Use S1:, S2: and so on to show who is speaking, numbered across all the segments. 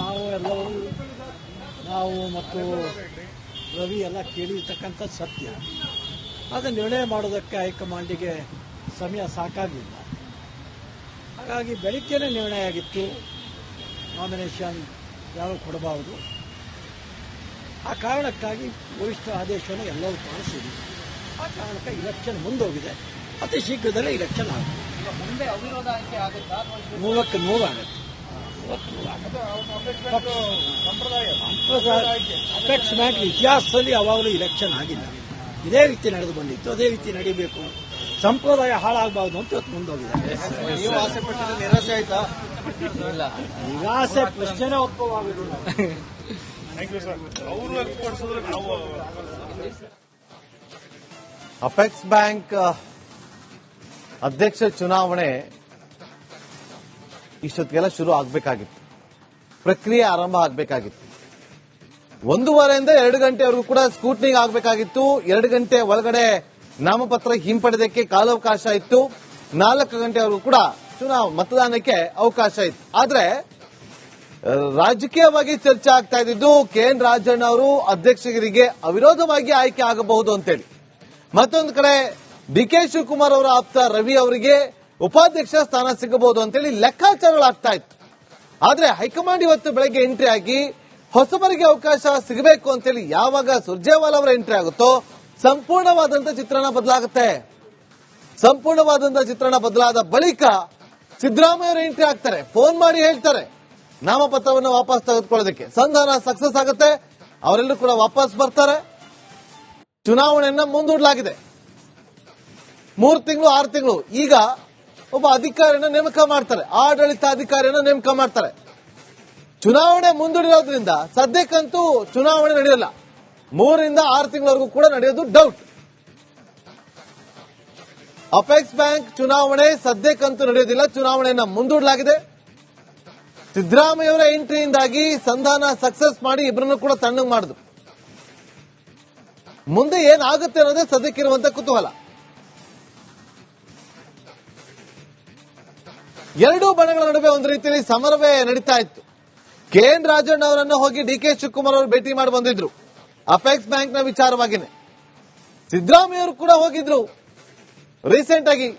S1: ನಾವು ಎಲ್ಲರೂ ನಾವು ಮತ್ತು ರವಿ ಎಲ್ಲ ಕೇಳಿರ್ತಕ್ಕಂಥ ಸತ್ಯ. ಆದರೆ ನಿರ್ಣಯ ಮಾಡೋದಕ್ಕೆ ಹೈಕಮಾಂಡಿಗೆ ಸಮಯ ಸಾಕಾಗಲಿಲ್ಲ. ಹಾಗಾಗಿ ಬೆಳಿಗ್ಗೆನೇ ನಿರ್ಣಯ ಆಗಿತ್ತು. ನಾಮಿನೇಷನ್ ಯಾರು ಕೊಡಬಾರದು ಆ ಕಾರಣಕ್ಕಾಗಿ ವರಿಷ್ಠ ಆದೇಶವನ್ನು ಎಲ್ಲರೂ ಪಾಲಿಸಿದ್ವಿ. ಆ ಕಾರಣಕ್ಕೆ ಇಲೆಕ್ಷನ್ ಮುಂದೋಗಿದೆ. ಅತಿ ಶೀಘ್ರದಲ್ಲೇ ಇಲೆಕ್ಷನ್ ಆಗುತ್ತೆ.
S2: ಈಗ ಮುಂದೆ ಅವಿರೋಧ
S1: ಮ್ಯಾಟ್ರಿ ಇತಿಹಾಸದಲ್ಲಿ ಯಾವಾಗಲೂ ಇಲೆಕ್ಷನ್ ಆಗಿಲ್ಲ. ಇದೇ ರೀತಿ ನಡೆದು ಬಂದಿತ್ತು ಅದೇ ರೀತಿ ನಡಿಬೇಕು. ಸಂಪ್ರದಾಯ ಹಾಳಾಗಬಾರ್ದು ಅಂತ ಇವತ್ತು ಮುಂದೋಗಿದ್ದಾರೆ
S2: ನೀವು ಆಸೆ ಪಟ್ಟಿದ್ದು ನಿರಾಸೆ
S1: ಪ್ರಶ್ನೆ
S3: ಅಪೆಕ್ಸ್ ಬ್ಯಾಂಕ್ ಅಧ್ಯಕ್ಷ ಚುನಾವಣೆ ಇಷ್ಟೊತ್ತಿಗೆಲ್ಲ ಶುರು ಆಗಬೇಕಾಗಿತ್ತು. ಪ್ರಕ್ರಿಯೆ ಆರಂಭ ಆಗಬೇಕಾಗಿತ್ತು. ಒಂದೂವರೆಯಿಂದ ಎರಡು ಗಂಟೆವರೆಗೂ ಕೂಡ ಸ್ಕೂಟ್ನಿಂಗ್ ಆಗಬೇಕಾಗಿತ್ತು. ಎರಡು ಗಂಟೆ ಒಳಗಡೆ ನಾಮಪತ್ರ ಹಿಂಪಡೆದಕ್ಕೆ ಕಾಲಾವಕಾಶ ಇತ್ತು. ನಾಲ್ಕು ಗಂಟೆವರೆಗೂ ಕೂಡ ಚುನಾವ, ಮತದಾನಕ್ಕೆ ಅವಕಾಶ ಇತ್ತು. ಆದ್ರೆ, ರಾಜಕೀಯವಾಗಿ ಚರ್ಚೆ ಆಗ್ತಾ ಇದ್ದಿದ್ದು ಕೆ ಎನ್ ರಾಜಣ್ಣ ಅವರು ಅಧ್ಯಕ್ಷರಿಗೆ ಅವಿರೋಧವಾಗಿ ಆಯ್ಕೆ ಆಗಬಹುದು ಅಂತೇಳಿ. ಮತ್ತೊಂದು ಕಡೆ ಡಿ ಕೆ ಶಿವಕುಮಾರ್ ಅವರ ಆಪ್ತ ರವಿ ಅವರಿಗೆ ಉಪಾಧ್ಯಕ್ಷ ಸ್ಥಾನ ಸಿಗಬಹುದು ಅಂತೇಳಿ ಲೆಕ್ಕಾಚಾರಗಳಾಗ್ತಾ ಇತ್ತು. ಆದ್ರೆ ಹೈಕಮಾಂಡ್ ಇವತ್ತು ಬೆಳಗ್ಗೆ ಎಂಟ್ರಿ ಆಗಿ ಹೊಸಬರಿಗೆ ಅವಕಾಶ ಸಿಗಬೇಕು ಅಂತೇಳಿ ಯಾವಾಗ ಸುರ್ಜೇವಾಲ್ ಅವರ ಎಂಟ್ರಿ ಆಗುತ್ತೋ ಸಂಪೂರ್ಣವಾದಂತ ಚಿತ್ರಣ ಬದಲಾಗುತ್ತೆ. ಸಂಪೂರ್ಣವಾದಂತ ಚಿತ್ರಣ ಬದಲಾದ ಬಳಿಕ ಸಿದ್ದರಾಮಯ್ಯ ಅವರು ಎಂಟ್ರಿ ಆಗ್ತಾರೆ. ಫೋನ್ ಮಾಡಿ ಹೇಳ್ತಾರೆ. ನಾಮಪತ್ರವನ್ನು ವಾಪಸ್ ತೆಗೆದುಕೊಳ್ಳೋದಕ್ಕೆ. ಸಂಧಾನ ಸಕ್ಸಸ್ ಆಗುತ್ತೆ. ಅವರೆಲ್ಲರೂ ಕೂಡ ವಾಪಸ್ ಬರ್ತಾರೆ. ಚುನಾವಣೆಯನ್ನ ಮುಂದೂಡಲಾಗಿದೆ. ಮೂರು ತಿಂಗಳು, ಆರು ತಿಂಗಳು. ಈಗ ಒಬ್ಬ ಅಧಿಕಾರಿಯನ್ನ ನೇಮಕ ಮಾಡ್ತಾರೆ. ಆಡಳಿತಾಧಿಕಾರಿಯನ್ನ ನೇಮಕ ಮಾಡ್ತಾರೆ. ಚುನಾವಣೆ ಮುಂದೂಡಿರೋದ್ರಿಂದ ಸದ್ಯಕ್ಕಂತೂ ಚುನಾವಣೆ ನಡೆಯಲ್ಲ. ಮೂರರಿಂದ ಆರು ತಿಂಗಳವರೆಗೂ ಕೂಡ ನಡೆಯೋದು ಡೌಟ್ ಅಪೆಕ್ಸ್ ಬ್ಯಾಂಕ್ ಚುನಾವಣೆ ಸದ್ಯಕ್ಕಂತೂ ನಡೆಯೋದಿಲ್ಲ. ಚುನಾವಣೆಯನ್ನ ಮುಂದೂಡಲಾಗಿದೆ. ಸಿದ್ದರಾಮಯ್ಯವರ ಎಂಟ್ರಿಯಿಂದಾಗಿ ಸಂಧಾನ ಸಕ್ಸಸ್ ಮಾಡಿ ಇಬ್ಬರನ್ನು ಕೂಡ ತಣ್ಣಗೆ ಮಾಡಿದ್ರು. ಮುಂದೆ ಏನಾಗುತ್ತೆ ಅನ್ನೋದೇ ಸದ್ಯಕ್ಕಿರುವಂತಹ ಕುತೂಹಲ. ಎರಡೂ ಬಣಗಳ ನಡುವೆ ಒಂದು ರೀತಿಯಲ್ಲಿ ಸಮರವೇ ನಡೀತಾ ಇತ್ತು. ಕೆ ಎನ್ ರಾಜಣ್ಣ ಅವರನ್ನು ಹೋಗಿ ಡಿ ಕೆ ಶಿವಕುಮಾರ್ ಅವರು ಭೇಟಿ ಮಾಡಿ ಬಂದಿದ್ರು. ಅಪೆಕ್ಸ್ ಬ್ಯಾಂಕ್ನ ವಿಚಾರವಾಗಿನೇ. ಸಿದ್ದರಾಮಯ್ಯ ಅವರು ಕೂಡ ಹೋಗಿದ್ರು. ರೀಸೆಂಟ್ ಆಗಿ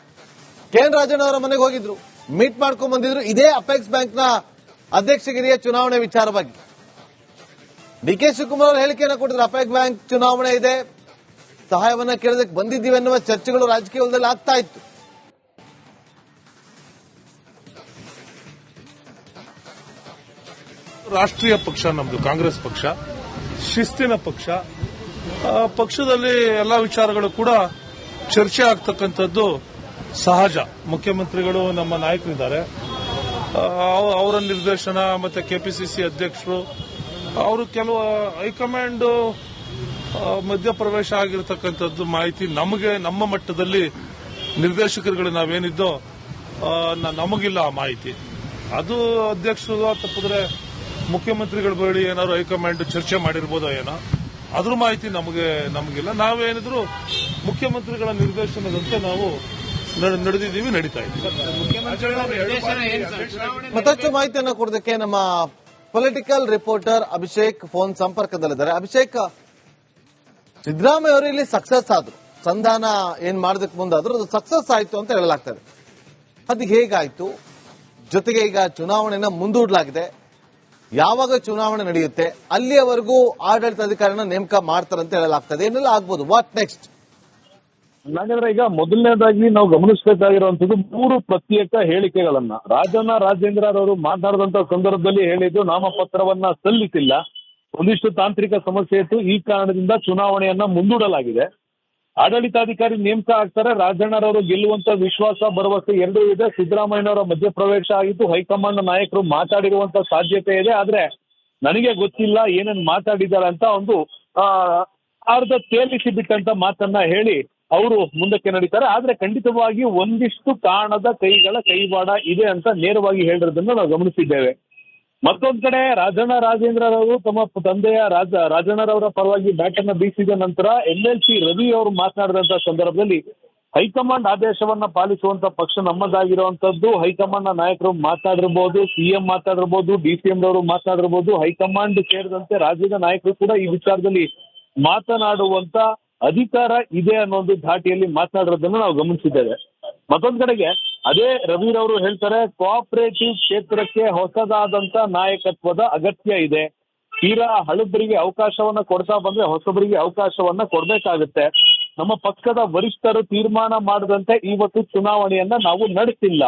S3: ಕೆ ಎನ್ ರಾಜಣ್ಣ ಅವರ ಮನೆಗೆ ಹೋಗಿದ್ರು. ಮೀಟ್ ಮಾಡ್ಕೊಂಡು ಬಂದಿದ್ರು. ಇದೇ ಅಪೆಕ್ಸ್ ಬ್ಯಾಂಕ್ನ ಅಧ್ಯಕ್ಷಗಿರಿಯ ಚುನಾವಣೆ ವಿಚಾರವಾಗಿ. ಡಿ ಕೆ ಶಿವಕುಮಾರ್ ಅವರು ಹೇಳಿಕೆಯನ್ನು ಕೊಟ್ಟಿದ್ರು. ಅಪೆಕ್ಸ್ ಬ್ಯಾಂಕ್ ಚುನಾವಣೆ ಇದೆ. ಸಹಾಯವನ್ನ ಕೇಳೋದಕ್ಕೆ ಬಂದಿದ್ದೀವಿ ಅನ್ನುವ ಚರ್ಚೆಗಳು ರಾಜಕೀಯ ವಲಯದಲ್ಲಿ ಆಗ್ತಾ ಇತ್ತು.
S4: ರಾಷ್ಟ್ರೀಯ ಪಕ್ಷ, ನಮ್ದು ಕಾಂಗ್ರೆಸ್ ಪಕ್ಷ, ಶಿಸ್ತಿನ ಪಕ್ಷ ಪಕ್ಷದಲ್ಲಿ ಎಲ್ಲ ವಿಚಾರಗಳು ಕೂಡ ಚರ್ಚೆ ಆಗ್ತಕ್ಕಂಥದ್ದು ಸಹಜ. ಮುಖ್ಯಮಂತ್ರಿಗಳು ನಮ್ಮ ನಾಯಕರಿದ್ದಾರೆ. ಅವ- ಅವರ ನಿರ್ದೇಶನ ಮತ್ತೆ ಕೆಪಿಸಿಸಿ ಅಧ್ಯಕ್ಷರು, ಅವರು ಕೆಲವು ಹೈಕಮಾಂಡ್ ಮಧ್ಯಪ್ರವೇಶ ಆಗಿರತಕ್ಕಂಥದ್ದು ಮಾಹಿತಿ ನಮಗೆ, ನಮ್ಮ ಮಟ್ಟದಲ್ಲಿ ನಿರ್ದೇಶಕರುಗಳು ನಾವೇನಿದ್ದೋ ನಮಗಿಲ್ಲ ಆ ಮಾಹಿತಿ. ಅದು ಅಧ್ಯಕ್ಷರು ತಪ್ಪಿದ್ರೆ ಮುಖ್ಯಮಂತ್ರಿಗಳ ಬಳಿ ಏನಾದ್ರು ಹೈಕಮಾಂಡ್ ಚರ್ಚೆ ಮಾಡಿರ್ಬೋದೋ ಏನೋ, ಅದ್ರ ಮಾಹಿತಿ ನಮಗೆ, ನಮಗಿಲ್ಲ. ನಾವೇನಿದ್ರು ಮುಖ್ಯಮಂತ್ರಿಗಳ ನಿರ್ದೇಶನದಂತೆ ನಾವು ನಡೆ- ನಡೆದಿದ್ದೀವಿ, ನಡೀತಾ ಇದ್ದೀವಿ
S3: ಮತ್ತಷ್ಟು ಮಾಹಿತಿಯನ್ನು ಕೊಡೋದಕ್ಕೆ ನಮ್ಮ ಪೊಲಿಟಿಕಲ್ ರಿಪೋರ್ಟರ್ ಅಭಿಷೇಕ್ ಫೋನ್ ಸಂಪರ್ಕದಲ್ಲಿದ್ದಾರೆ. ಅಭಿಷೇಕ್, ಸಿದ್ದರಾಮಯ್ಯ ಅವರು ಇಲ್ಲಿ ಸಕ್ಸಸ್ ಆದ್ರು. ಸಂಧಾನ ಏನ್ ಮಾಡೋದಕ್ಕೆ ಮುಂದಾದ್ರು ಅದು ಸಕ್ಸಸ್ ಆಯ್ತು ಅಂತ ಹೇಳಲಾಗ್ತದೆ. ಅದು ಹೇಗಾಯ್ತು? ಜೊತೆಗೆ ಈಗ ಚುನಾವಣೆನ ಮುಂದೂಡಲಾಗಿದೆ. ಯಾವಾಗ ಚುನಾವಣೆ ನಡೆಯುತ್ತೆ, ಅಲ್ಲಿಯವರೆಗೂ ಆಡಳಿತಾಧಿಕಾರಿನ ನೇಮಕ ಮಾಡ್ತಾರಂತ ಹೇಳಲಾಗ್ತದೆ. ಏನೆಲ್ಲ ಆಗ್ಬೋದು. ವಾಟ್ ನೆಕ್ಸ್ಟ್
S5: ನಾಗೇಂದ್ರ ಈಗ ಮೊದಲನೇದಾಗಿ ನಾವು ಗಮನಿಸಬೇಕಾಗಿರುವಂತದ್ದು ಮೂರು ಪ್ರತ್ಯೇಕ ಹೇಳಿಕೆಗಳನ್ನ. ರಾಜಣ್ಣ ರಾಜೇಂದ್ರ ಅವರು ಮಾತನಾಡಿದಂತ ಸಂದರ್ಭದಲ್ಲಿ ಹೇಳಿದ್ದು ನಾಮಪತ್ರವನ್ನ ಸಲ್ಲಿಸಿಲ್ಲ. ಒಂದಿಷ್ಟು ತಾಂತ್ರಿಕ ಸಮಸ್ಯೆ ಇತ್ತು. ಈ ಕಾರಣದಿಂದ ಚುನಾವಣೆಯನ್ನ ಮುಂದೂಡಲಾಗಿದೆ. ಆಡಳಿತಾಧಿಕಾರಿ ನೇಮಕ ಆಗ್ತಾರೆ. ರಾಜಣ್ಣರವರು ಗೆಲ್ಲುವಂತ ವಿಶ್ವಾಸ, ಭರವಸೆ ಎರಡೂ ಇದೆ. ಸಿದ್ದರಾಮಯ್ಯನವರ ಮಧ್ಯಪ್ರವೇಶ ಆಗಿದ್ದು ಹೈಕಮಾಂಡ್ ನಾಯಕರು ಮಾತಾಡಿರುವಂತ ಸಾಧ್ಯತೆ ಇದೆ. ಆದ್ರೆ ನನಗೆ ಗೊತ್ತಿಲ್ಲ ಏನೇನ್ ಮಾತಾಡಿದ್ದಾರೆ ಅಂತ ಒಂದು ಅರ್ಧ ತೇಲಿಸಿ ಬಿಟ್ಟಂತ ಮಾತನ್ನ ಹೇಳಿ ಅವರು ಮುಂದಕ್ಕೆ ನಡೀತಾರೆ. ಆದ್ರೆ ಖಂಡಿತವಾಗಿ ಒಂದಿಷ್ಟು ಕಾಣದ ಕೈಗಳ ಕೈವಾಡ ಇದೆ ಅಂತ ನೇರವಾಗಿ ಹೇಳಿರೋದನ್ನ ನಾವು ಗಮನಿಸಿದ್ದೇವೆ. ಮತ್ತೊಂದ್ ಕಡೆ ರಾಜಣ್ಣ ರಾಜೇಂದ್ರರವರು ತಮ್ಮ ತಂದೆಯ ರಾಜ, ರಾಜಣ್ಣರವರ ಪರವಾಗಿ ಬ್ಯಾಟ್ ಅನ್ನ ಬೀಸಿದ ನಂತರ ಎಲ್ ಎಲ್ ಸಿ ರವಿ ಅವರು ಮಾತನಾಡಿದಂತ ಸಂದರ್ಭದಲ್ಲಿ ಹೈಕಮಾಂಡ್ ಆದೇಶವನ್ನ ಪಾಲಿಸುವಂತ ಪಕ್ಷ ನಮ್ಮದಾಗಿರುವಂತದ್ದು. ಹೈಕಮಾಂಡ್ನ ನಾಯಕರು ಮಾತಾಡಿರ್ಬೋದು ಸಿಎಂ ಮಾತಾಡಿರ್ಬೋದು ಡಿಸಿಎಂ ಅವರು ಮಾತಾಡಿರ್ಬೋದು, ಹೈಕಮಾಂಡ್ ಸೇರಿದಂತೆ ರಾಜ್ಯದ ನಾಯಕರು ಕೂಡ ಈ ವಿಚಾರದಲ್ಲಿ ಮಾತನಾಡುವಂತ ಅಧಿಕಾರ ಇದೆ ಅನ್ನೋ ಒಂದು ಧಾಟಿಯಲ್ಲಿ ಮಾತನಾಡಿರೋದನ್ನ ನಾವು ಗಮನಿಸಿದ್ದೇವೆ. ಮತ್ತೊಂದ್ ಕಡೆಗೆ ಅದೇ ರವಿರವರು ಹೇಳ್ತಾರೆ ಕೋಆಪರೇಟಿವ್ ಕ್ಷೇತ್ರಕ್ಕೆ ಹೊಸದಾದಂತ ನಾಯಕತ್ವದ ಅಗತ್ಯ ಇದೆ. ತೀರಾ ಹಳಬರಿಗೆ ಅವಕಾಶವನ್ನ ಕೊಡ್ತಾ ಬಂದ್ರೆ ಹೊಸಬರಿಗೆ ಅವಕಾಶವನ್ನ ಕೊಡ್ಬೇಕಾಗುತ್ತೆ. ನಮ್ಮ ಪಕ್ಷದ ವರಿಷ್ಠರು ತೀರ್ಮಾನ ಮಾಡದಂತೆ ಇವತ್ತು ಚುನಾವಣೆಯನ್ನ ನಾವು ನಡೆಸಿಲ್ಲ.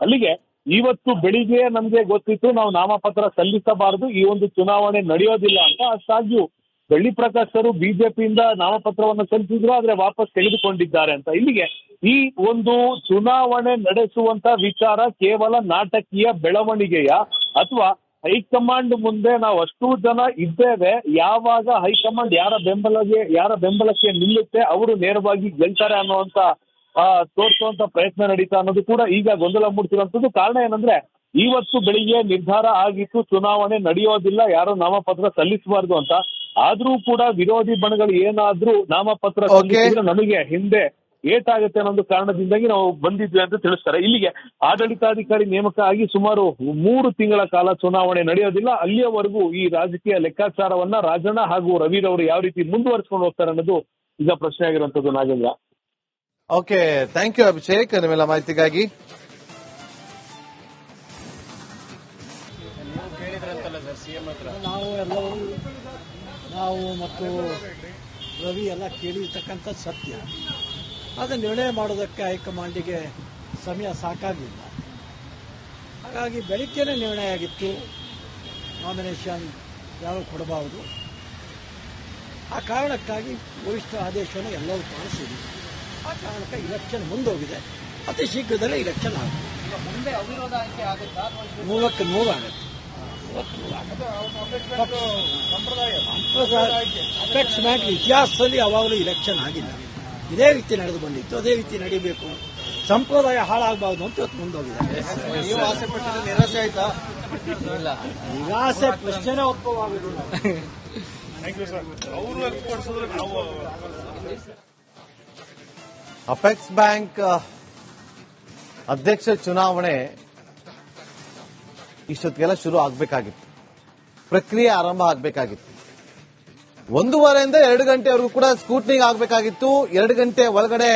S5: ಅಲ್ಲಿಗೆ ಇವತ್ತು ಬೆಳಿಗ್ಗೆ ನಮ್ಗೆ ಗೊತ್ತಿತ್ತು, ನಾವು ನಾಮಪತ್ರ ಸಲ್ಲಿಸಬಾರದು, ಈ ಒಂದು ಚುನಾವಣೆ ನಡೆಯೋದಿಲ್ಲ ಅಂತ ಅಷ್ಟಾಗ್ಯೂ ಬೆಳ್ಳಿ ಪ್ರಕಾಶ್ ಅವರು ಬಿಜೆಪಿಯಿಂದ ನಾಮಪತ್ರವನ್ನು ಸಲ್ಲಿಸಿದ್ರು, ಆದ್ರೆ ವಾಪಸ್ ತೆಗೆದುಕೊಂಡಿದ್ದಾರೆ ಅಂತ. ಇಲ್ಲಿಗೆ ಈ ಒಂದು ಚುನಾವಣೆ ನಡೆಸುವಂತ ವಿಚಾರ ಕೇವಲ ನಾಟಕೀಯ ಬೆಳವಣಿಗೆಯ ಅಥವಾ ಹೈಕಮಾಂಡ್ ಮುಂದೆ ನಾವು ಅಷ್ಟು ಜನ ಇದ್ದೇವೆ ಯಾವಾಗ ಹೈಕಮಾಂಡ್ ಯಾರ ಬೆಂಬಲಗೆ ಯಾರ ಬೆಂಬಲಕ್ಕೆ ನಿಲ್ಲುತ್ತೆ ಅವರು ನೇರವಾಗಿ ಗೆಲ್ತಾರೆ ಅನ್ನುವಂತ ಆ, ತೋರಿಸುವಂತ ಪ್ರಯತ್ನ ನಡೀತಾ ಅನ್ನೋದು ಕೂಡ ಈಗ ಗೊಂದಲ ಮೂಡ್ತಿರುವಂತದ್ದು ಕಾರಣ ಏನಂದ್ರೆ ಇವತ್ತು ಬೆಳಿಗ್ಗೆ ನಿರ್ಧಾರ ಆಗಿತ್ತು ಚುನಾವಣೆ ನಡೆಯೋದಿಲ್ಲ ಯಾರು ನಾಮಪತ್ರ ಸಲ್ಲಿಸಬಾರ್ದು ಅಂತ ಆದ್ರೂ ಕೂಡ ವಿರೋಧಿ ಬಣಗಳು ಏನಾದ್ರೂ ನಾಮಪತ್ರ. ಸಲ್ಲಿಸಿದ್ರೆ ನಮಗೆ ಹಿಂದೆ ಏಟಾಗುತ್ತೆ ಅನ್ನೋ ಒಂದು ಕಾರಣದಿಂದಾಗಿ ನಾವು ಬಂದಿದ್ವಿ ಅಂತ ತಿಳಿಸ್ತಾರೆ. ಇಲ್ಲಿಗೆ ಆಡಳಿತಾಧಿಕಾರಿ ನೇಮಕ ಆಗಿ ಸುಮಾರು ಮೂರು ತಿಂಗಳ ಕಾಲ ಚುನಾವಣೆ ನಡೆಯೋದಿಲ್ಲ. ಅಲ್ಲಿಯವರೆಗೂ ಈ ರಾಜಕೀಯ ಲೆಕ್ಕಾಚಾರವನ್ನ ರಾಜಣ್ಣ ಹಾಗೂ ರವಿರವರು ಯಾವ ರೀತಿ ಮುಂದುವರಿಸಿಕೊಂಡು ಹೋಗ್ತಾರೆ ಅನ್ನೋದು ಈಗ ಪ್ರಶ್ನೆ ಆಗಿರುವಂತದ್ದು Nagendra.
S3: Okay thank you Abhishek ನಿಮ್ಮೆಲ್ಲ ಮಾಹಿತಿಗಾಗಿ.
S2: ನೀವು ಕೇಳಿದ್ರಂತಲ್ಲ ಸರ್ ಸಿಎಂ ಹತ್ರ
S1: ನಾವು ಎಲ್ಲವೂ ನಾವು ಮತ್ತು ರವಿ ಎಲ್ಲ ಕೇಳಿರ್ತಕ್ಕಂಥ ಸತ್ಯ. ಅದನ್ನು ನಿರ್ಣಯ ಮಾಡೋದಕ್ಕೆ ಹೈಕಮಾಂಡಿಗೆ ಸಮಯ ಸಾಕಾಗಲಿಲ್ಲ ಹಾಗಾಗಿ ಬೆಳಿಗ್ಗೆನೇ ನಿರ್ಣಯ ಆಗಿತ್ತು. ನಾಮಿನೇಷನ್ ಯಾರು ಕೊಡಬಾರದು. ಆ ಕಾರಣಕ್ಕಾಗಿ ವರಿಷ್ಠ ಆದೇಶವನ್ನು ಎಲ್ಲರೂ ಪಾಲಿಸಿದ್ವಿ. ಆ ಕಾರಣಕ್ಕೆ ಇಲೆಕ್ಷನ್ ಮುಂದೋಗಿದೆ. ಅತಿ ಶೀಘ್ರದಲ್ಲೇ ಇಲೆಕ್ಷನ್ ಆಗುತ್ತೆ.
S2: ಮೂವತ್ತು ಮುಂದೆ ಆಗುತ್ತೆ. ಆಯ್ಕೆ ಆಗುತ್ತಾ.
S1: ನೂರಕ್ಕೆ ನೂರಾಗುತ್ತೆ ಇತಿಹಾಸದಲ್ಲಿ ಯಾವಾಗಲೂ ಇಲೆಕ್ಷನ್ ಆಗಿಲ್ಲ. ಇದೇ ರೀತಿ ನಡೆದು ಬಂದಿತ್ತು ಅದೇ ರೀತಿ ನಡೀಬೇಕು. ಸಂಪ್ರದಾಯ ಹಾಳಾಗಬಾರ್ದು ಅಂತ ಇವತ್ತು ಮುಂದೋಗಿದೆ.
S2: ನೀವು ಆಸೆ ಪಟ್ಟಿದ್ದು ನಿರಾಸೆ
S4: ಪ್ರಶ್ನೆ
S3: ಅಪೆಕ್ಸ್ ಬ್ಯಾಂಕ್ ಅಧ್ಯಕ್ಷ ಚುನಾವಣೆ ಇಷ್ಟೊತ್ತಿಗೆಲ್ಲ ಶುರು ಆಗಬೇಕಾಗಿತ್ತು. ಪ್ರಕ್ರಿಯೆ ಆರಂಭ ಆಗಬೇಕಾಗಿತ್ತು. ಒಂದೂವರೆಯಿಂದ ಎರಡು ಗಂಟೆವರೆಗೂ ಕೂಡ ಸ್ಕೂಟ್ನಿಂಗ್ ಆಗಬೇಕಾಗಿತ್ತು. ಎರಡು ಗಂಟೆ ಒಳಗಡೆ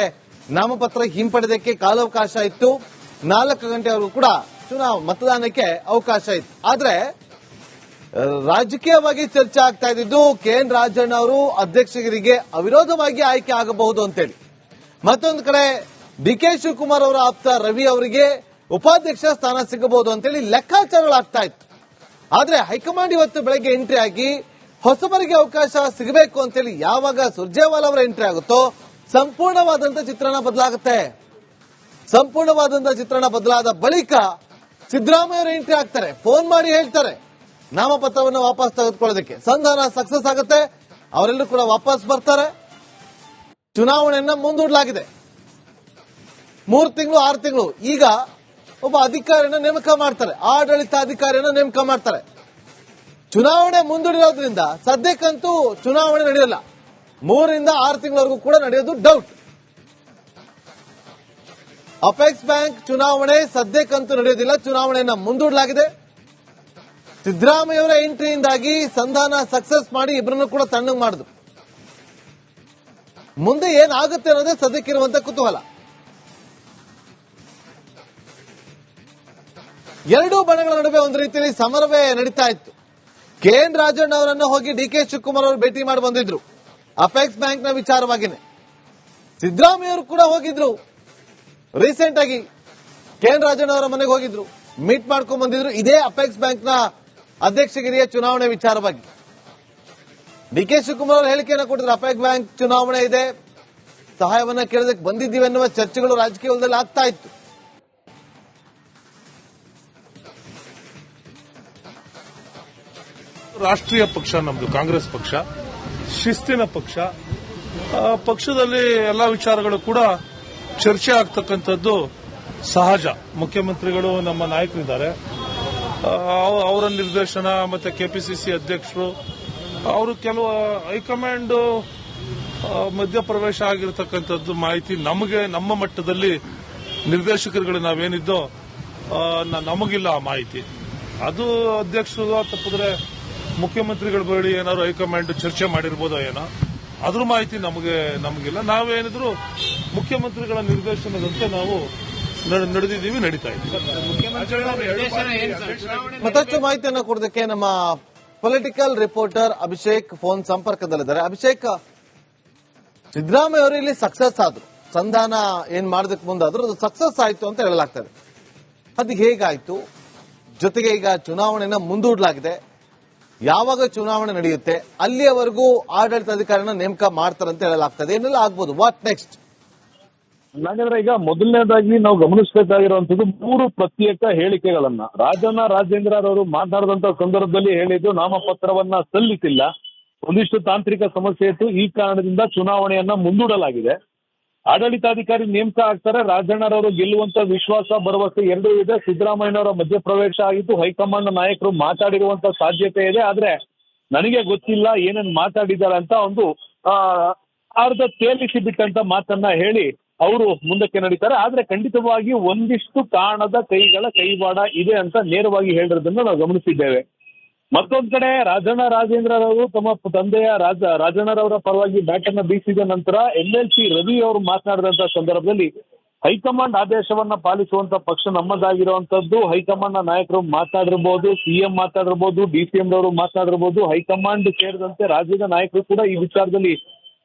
S3: ನಾಮಪತ್ರ ಹಿಂಪಡೆದಕ್ಕೆ ಕಾಲಾವಕಾಶ ಇತ್ತು. ನಾಲ್ಕು ಗಂಟೆವರೆಗೂ ಕೂಡ ಚುನಾವ ಮತದಾನಕ್ಕೆ ಅವಕಾಶ ಇತ್ತು. ಆದ್ರೆ ರಾಜಕೀಯವಾಗಿ ಚರ್ಚೆ ಆಗ್ತಾ ಇದ್ದಿದ್ದು ಕೆ ಎನ್ ರಾಜಣ್ಣ ಅವರು ಅಧ್ಯಕ್ಷರಿಗೆ ಅವಿರೋಧವಾಗಿ ಆಯ್ಕೆ ಆಗಬಹುದು ಅಂತೇಳಿ. ಮತ್ತೊಂದು ಕಡೆ ಡಿ ಕೆ ಶಿವಕುಮಾರ್ ಅವರ ಆಪ್ತ ರವಿ ಅವರಿಗೆ ಉಪಾಧ್ಯಕ್ಷ ಸ್ಥಾನ ಸಿಗಬಹುದು ಅಂತೇಳಿ ಲೆಕ್ಕಾಚಾರಗಳಾಗ್ತಾ ಇತ್ತು. ಆದ್ರೆ ಹೈಕಮಾಂಡ್ ಇವತ್ತು ಬೆಳಗ್ಗೆ ಎಂಟ್ರಿ ಆಗಿ ಹೊಸಬರಿಗೆ ಅವಕಾಶ ಸಿಗಬೇಕು ಅಂತೇಳಿ ಯಾವಾಗ ಸುರ್ಜೇವಾಲ್ ಅವರ ಎಂಟ್ರಿ ಆಗುತ್ತೋ, ಸಂಪೂರ್ಣವಾದಂತ ಚಿತ್ರಣ ಬದಲಾಗುತ್ತೆ. ಸಂಪೂರ್ಣವಾದಂತ ಚಿತ್ರಣ ಬದಲಾದ ಬಳಿಕ ಸಿದ್ದರಾಮಯ್ಯ ಎಂಟ್ರಿ ಆಗ್ತಾರೆ. ಫೋನ್ ಮಾಡಿ ಹೇಳ್ತಾರೆ. ನಾಮಪತ್ರವನ್ನು ವಾಪಸ್ ತೆಗೆದುಕೊಳ್ಳೋದಕ್ಕೆ. ಸಂಧಾನ ಸಕ್ಸಸ್ ಆಗುತ್ತೆ. ಅವರೆಲ್ಲರೂ ಕೂಡ ವಾಪಸ್ ಬರ್ತಾರೆ. ಚುನಾವಣೆಯನ್ನ ಮುಂದೂಡಲಾಗಿದೆ. ಮೂರು ತಿಂಗಳು, ಆರು ತಿಂಗಳು. ಈಗ ಒಬ್ಬ ಅಧಿಕಾರಿಯನ್ನ ನೇಮಕ ಮಾಡ್ತಾರೆ. ಆಡಳಿತಾಧಿಕಾರಿಯನ್ನ ನೇಮಕ ಮಾಡ್ತಾರೆ. ಚುನಾವಣೆ ಮುಂದೂಡಿರೋದ್ರಿಂದ ಸದ್ಯಕ್ಕಂತೂ ಚುನಾವಣೆ ನಡೆಯಲ್ಲ. ಮೂರರಿಂದ ಆರು ತಿಂಗಳವರೆಗೂ ಕೂಡ ನಡೆಯೋದು ಡೌಟ್ ಅಪೆಕ್ಸ್ ಬ್ಯಾಂಕ್ ಚುನಾವಣೆ ಸದ್ಯಕ್ಕಂತೂ ನಡೆಯೋದಿಲ್ಲ, ಚುನಾವಣೆಯನ್ನ ಮುಂದೂಡಲಾಗಿದೆ. ಸಿದ್ದರಾಮಯ್ಯವರ ಎಂಟ್ರಿಯಿಂದಾಗಿ ಸಂಧಾನ ಸಕ್ಸಸ್ ಮಾಡಿ ಇಬ್ಬರನ್ನು ಕೂಡ ತಣ್ಣಗೆ ಮಾಡಿದ್ರು. ಮುಂದೆ ಏನಾಗುತ್ತೆ ಅನ್ನೋದೇ ಸದ್ಯಕ್ಕಿರುವಂತ ಕುತೂಹಲ. ಎರಡೂ ಬಣಗಳ ನಡುವೆ ಒಂದು ರೀತಿಯಲ್ಲಿ ಸಮರವೇ ನಡೀತಾ ಇತ್ತು. ಕೆ ಎನ್ ರಾಜಣ್ಣ ಅವರನ್ನು ಹೋಗಿ ಡಿ ಕೆ ಶಿವಕುಮಾರ್ ಅವರು ಭೇಟಿ ಮಾಡಿ ಬಂದಿದ್ರು. ಅಫೆಕ್ಸ್ ಬ್ಯಾಂಕ್ನ ವಿಚಾರವಾಗಿನೇ. ಸಿದ್ದರಾಮಯ್ಯ ಅವರು ಕೂಡ ಹೋಗಿದ್ರು. ರೀಸೆಂಟ್ ಆಗಿ ಕೆ ಎನ್ ರಾಜಣ್ಣ ಅವರ ಮನೆಗೆ ಹೋಗಿದ್ರು. ಮೀಟ್ ಮಾಡ್ಕೊಂಡು ಬಂದಿದ್ರು. ಇದೇ ಅಪೆಕ್ಸ್ ಬ್ಯಾಂಕ್ನ ಅಧ್ಯಕ್ಷಗಿರಿಯ ಚುನಾವಣೆ ವಿಚಾರವಾಗಿ. ಡಿ ಕೆ ಶಿವಕುಮಾರ್ ಅವರು ಹೇಳಿಕೆಯನ್ನು ಕೊಟ್ಟಿದ್ರು. ಅಪೆಕ್ಸ್ ಬ್ಯಾಂಕ್ ಚುನಾವಣೆ ಇದೆ. ಸಹಾಯವನ್ನ ಕೇಳೋದಕ್ಕೆ ಬಂದಿದ್ದೀವಿ ಅನ್ನುವ ಚರ್ಚೆಗಳು ರಾಜಕೀಯ ವಲಯದಲ್ಲಿ ಆಗ್ತಾ ಇತ್ತು.
S4: ರಾಷ್ಟ್ರೀಯ ಪಕ್ಷ, ನಮ್ದು ಕಾಂಗ್ರೆಸ್ ಪಕ್ಷ, ಶಿಸ್ತಿನ ಪಕ್ಷ ಪಕ್ಷದಲ್ಲಿ ಎಲ್ಲ ವಿಚಾರಗಳು ಕೂಡ ಚರ್ಚೆ ಆಗ್ತಕ್ಕಂಥದ್ದು ಸಹಜ. ಮುಖ್ಯಮಂತ್ರಿಗಳು ನಮ್ಮ ನಾಯಕರಿದ್ದಾರೆ. ಅವ- ಅವರ ನಿರ್ದೇಶನ ಮತ್ತೆ ಕೆಪಿಸಿಸಿ ಅಧ್ಯಕ್ಷರು, ಅವರು ಕೆಲವು ಹೈಕಮಾಂಡ್ ಮಧ್ಯಪ್ರವೇಶ ಆಗಿರತಕ್ಕಂಥದ್ದು ಮಾಹಿತಿ ನಮಗೆ, ನಮ್ಮ ಮಟ್ಟದಲ್ಲಿ ನಿರ್ದೇಶಕರುಗಳು ನಾವೇನಿದ್ದೋ ನಮಗಿಲ್ಲ ಆ ಮಾಹಿತಿ. ಅದು ಅಧ್ಯಕ್ಷರು ತಪ್ಪಿದ್ರೆ ಮುಖ್ಯಮಂತ್ರಿಗಳ ಬಳಿ ಏನಾದ್ರು ಹೈಕಮಾಂಡ್ ಚರ್ಚೆ ಮಾಡಿರ್ಬೋದೋ ಏನೋ, ಅದ್ರ ಮಾಹಿತಿ ನಮಗೆ, ನಮಗಿಲ್ಲ. ನಾವೇನಿದ್ರು ಮುಖ್ಯಮಂತ್ರಿಗಳ ನಿರ್ದೇಶನದಂತೆ ನಾವು ನಡೆ- ನಡೆದಿದ್ದೀವಿ, ನಡೀತಾ ಇದ್ದೀವಿ
S3: ಮತ್ತಷ್ಟು ಮಾಹಿತಿಯನ್ನು ಕೊಡೋದಕ್ಕೆ ನಮ್ಮ ಪೊಲಿಟಿಕಲ್ ರಿಪೋರ್ಟರ್ ಅಭಿಷೇಕ್ ಫೋನ್ ಸಂಪರ್ಕದಲ್ಲಿದ್ದಾರೆ. ಅಭಿಷೇಕ್, ಸಿದ್ದರಾಮಯ್ಯ ಅವರು ಇಲ್ಲಿ ಸಕ್ಸಸ್ ಆದ್ರು. ಸಂಧಾನ ಏನ್ ಮಾಡೋದಕ್ಕೆ ಮುಂದಾದ್ರು ಅದು ಸಕ್ಸಸ್ ಆಯ್ತು ಅಂತ ಹೇಳಲಾಗ್ತದೆ. ಅದು ಹೇಗಾಯ್ತು? ಜೊತೆಗೆ ಈಗ ಚುನಾವಣೆನ ಮುಂದೂಡಲಾಗಿದೆ. ಯಾವಾಗ ಚುನಾವಣೆ ನಡೆಯುತ್ತೆ, ಅಲ್ಲಿಯವರೆಗೂ ಆಡಳಿತಾಧಿಕಾರಿನ ನೇಮಕ ಮಾಡ್ತಾರೆ ಅಂತ ಹೇಳಲಾಗ್ತದೆ. ಏನೆಲ್ಲ ಆಗ್ಬೋದು. ವಾಟ್ ನೆಕ್ಸ್ಟ್
S5: ನಾಗೇಂದ್ರ ಈಗ ಮೊದಲನೇದಾಗಿ ನಾವು ಗಮನಿಸಬೇಕಾಗಿರುವಂತದ್ದು ಮೂರು ಪ್ರತ್ಯೇಕ ಹೇಳಿಕೆಗಳನ್ನ. ರಾಜಣ್ಣ ರಾಜೇಂದ್ರ ಅವರು ಮಾತನಾಡಿದಂತ ಸಂದರ್ಭದಲ್ಲಿ ಹೇಳಿದ್ದು ನಾಮಪತ್ರವನ್ನ ಸಲ್ಲಿಸಿಲ್ಲ. ಒಂದಿಷ್ಟು ತಾಂತ್ರಿಕ ಸಮಸ್ಯೆ ಇತ್ತು. ಈ ಕಾರಣದಿಂದ ಚುನಾವಣೆಯನ್ನ ಮುಂದೂಡಲಾಗಿದೆ. ಆಡಳಿತಾಧಿಕಾರಿ ನೇಮಕ ಆಗ್ತಾರೆ. ರಾಜಣ್ಣರವರು ಗೆಲ್ಲುವಂತ ವಿಶ್ವಾಸ, ಭರವಸೆ ಎರಡೂ ಇದೆ. ಸಿದ್ದರಾಮಯ್ಯನವರ ಮಧ್ಯಪ್ರವೇಶ ಆಗಿದ್ದು ಹೈಕಮಾಂಡ್ ನಾಯಕರು ಮಾತಾಡಿರುವಂತ ಸಾಧ್ಯತೆ ಇದೆ. ಆದ್ರೆ ನನಗೆ ಗೊತ್ತಿಲ್ಲ ಏನೇನ್ ಮಾತಾಡಿದ್ದಾರೆ ಅಂತ ಒಂದು ಅರ್ಧ ತೇಲಿಸಿ ಬಿಟ್ಟಂತ ಮಾತನ್ನ ಹೇಳಿ ಅವರು ಮುಂದಕ್ಕೆ ನಡೀತಾರೆ. ಆದ್ರೆ ಖಂಡಿತವಾಗಿ ಒಂದಿಷ್ಟು ಕಾಣದ ಕೈಗಳ ಕೈವಾಡ ಇದೆ ಅಂತ ನೇರವಾಗಿ ಹೇಳಿರೋದನ್ನ ನಾವು ಗಮನಿಸಿದ್ದೇವೆ. ಮತ್ತೊಂದ್ ಕಡೆ ರಾಜಣ್ಣ ರಾಜೇಂದ್ರರವರು ತಮ್ಮ ತಂದೆಯ ರಾಜ, ರಾಜಣ್ಣರವರ ಪರವಾಗಿ ಬ್ಯಾಟ್ ಅನ್ನ ಬೀಸಿದ ನಂತರ ಎಂ ಎಲ್ ಸಿ ರವಿ ಅವರು ಮಾತನಾಡಿದಂತ ಸಂದರ್ಭದಲ್ಲಿ ಹೈಕಮಾಂಡ್ ಆದೇಶವನ್ನ ಪಾಲಿಸುವಂತ ಪಕ್ಷ ನಮ್ಮದಾಗಿರುವಂತದ್ದು. ಹೈಕಮಾಂಡ್ನ ನಾಯಕರು ಮಾತಾಡಿರ್ಬೋದು ಸಿಎಂ ಮಾತಾಡಿರ್ಬೋದು ಡಿಸಿಎಂ ಅವರು ಮಾತಾಡಿರ್ಬೋದು, ಹೈಕಮಾಂಡ್ ಸೇರಿದಂತೆ ರಾಜ್ಯದ ನಾಯಕರು ಕೂಡ ಈ ವಿಚಾರದಲ್ಲಿ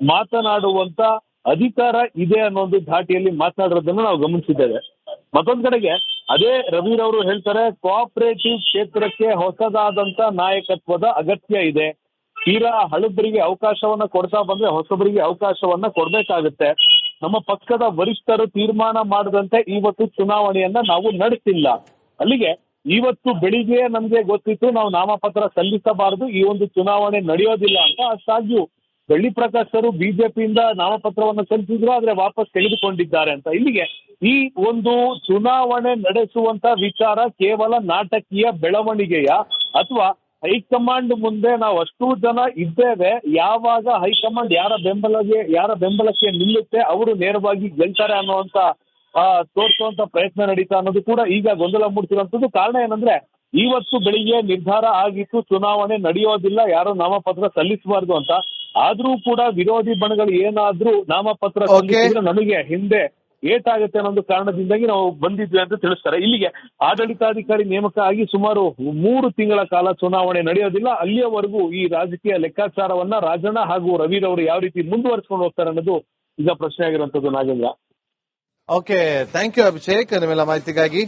S5: ಮಾತನಾಡುವಂತ ಅಧಿಕಾರ ಇದೆ ಅನ್ನೋ ಒಂದು ಧಾಟಿಯಲ್ಲಿ ಮಾತನಾಡಿರೋದನ್ನ ನಾವು ಗಮನಿಸಿದ್ದೇವೆ. ಮತ್ತೊಂದ್ ಕಡೆಗೆ ಅದೇ ರವಿರವರು ಹೇಳ್ತಾರೆ ಕೋಆಪರೇಟಿವ್ ಕ್ಷೇತ್ರಕ್ಕೆ ಹೊಸದಾದಂತ ನಾಯಕತ್ವದ ಅಗತ್ಯ ಇದೆ. ತೀರಾ ಹಳಬರಿಗೆ ಅವಕಾಶವನ್ನ ಕೊಡ್ತಾ ಬಂದ್ರೆ ಹೊಸಬರಿಗೆ ಅವಕಾಶವನ್ನ ಕೊಡ್ಬೇಕಾಗುತ್ತೆ. ನಮ್ಮ ಪಕ್ಷದ ವರಿಷ್ಠರು ತೀರ್ಮಾನ ಮಾಡದಂತೆ ಇವತ್ತು ಚುನಾವಣೆಯನ್ನ ನಾವು ನಡೆಸಿಲ್ಲ. ಅಲ್ಲಿಗೆ ಇವತ್ತು ಬೆಳಿಗ್ಗೆ ನಮ್ಗೆ ಗೊತ್ತಿತ್ತು, ನಾವು ನಾಮಪತ್ರ ಸಲ್ಲಿಸಬಾರದು, ಈ ಒಂದು ಚುನಾವಣೆ ನಡೆಯೋದಿಲ್ಲ ಅಂತ ಅಷ್ಟಾಗ್ಯೂ ಬೆಳ್ಳಿ ಪ್ರಕಾಶ್ ಅವರು ಬಿಜೆಪಿಯಿಂದ ನಾಮಪತ್ರವನ್ನು ಸಲ್ಲಿಸಿದ್ರು, ಆದ್ರೆ ವಾಪಸ್ ತೆಗೆದುಕೊಂಡಿದ್ದಾರೆ ಅಂತ. ಇಲ್ಲಿಗೆ ಈ ಒಂದು ಚುನಾವಣೆ ನಡೆಸುವಂತ ವಿಚಾರ ಕೇವಲ ನಾಟಕೀಯ ಬೆಳವಣಿಗೆಯ ಅಥವಾ ಹೈಕಮಾಂಡ್ ಮುಂದೆ ನಾವು ಅಷ್ಟು ಜನ ಇದ್ದೇವೆ ಯಾವಾಗ ಹೈಕಮಾಂಡ್ ಯಾರ ಬೆಂಬಲಗೆ ಯಾರ ಬೆಂಬಲಕ್ಕೆ ನಿಲ್ಲುತ್ತೆ ಅವರು ನೇರವಾಗಿ ಗೆಲ್ತಾರೆ ಅನ್ನುವಂತ ಆ, ತೋರಿಸುವಂತ ಪ್ರಯತ್ನ ನಡೀತಾ ಅನ್ನೋದು ಕೂಡ ಈಗ ಗೊಂದಲ ಮೂಡ್ತಿರುವಂತದ್ದು ಕಾರಣ ಏನಂದ್ರೆ ಇವತ್ತು ಬೆಳಿಗ್ಗೆ ನಿರ್ಧಾರ ಆಗಿತ್ತು ಚುನಾವಣೆ ನಡೆಯೋದಿಲ್ಲ ಯಾರು ನಾಮಪತ್ರ ಸಲ್ಲಿಸಬಾರ್ದು ಅಂತ ಆದ್ರೂ ಕೂಡ ವಿರೋಧಿ ಬಣಗಳು ಏನಾದ್ರೂ ನಾಮಪತ್ರ. ಸಲ್ಲಿಸಿದ್ರೆ ನಮಗೆ ಹಿಂದೆ ಏಟಾಗುತ್ತೆ ಅನ್ನೋ ಒಂದು ಕಾರಣದಿಂದಾಗಿ ನಾವು ಬಂದಿದ್ವಿ ಅಂತ ತಿಳಿಸ್ತಾರೆ. ಇಲ್ಲಿಗೆ ಆಡಳಿತಾಧಿಕಾರಿ ನೇಮಕ ಆಗಿ ಸುಮಾರು ಮೂರು ತಿಂಗಳ ಕಾಲ ಚುನಾವಣೆ ನಡೆಯೋದಿಲ್ಲ. ಅಲ್ಲಿಯವರೆಗೂ ಈ ರಾಜಕೀಯ ಲೆಕ್ಕಾಚಾರವನ್ನ ರಾಜಣ್ಣ ಹಾಗೂ ರವಿರವರು ಯಾವ ರೀತಿ ಮುಂದುವರಿಸಿಕೊಂಡು ಹೋಗ್ತಾರೆ ಅನ್ನೋದು ಈಗ ಪ್ರಶ್ನೆ ಆಗಿರುವಂತದ್ದು Nagendra.
S3: Okay thank you Abhishek, ನಿಮ್ಮೆಲ್ಲ ಮಾಹಿತಿಗಾಗಿ.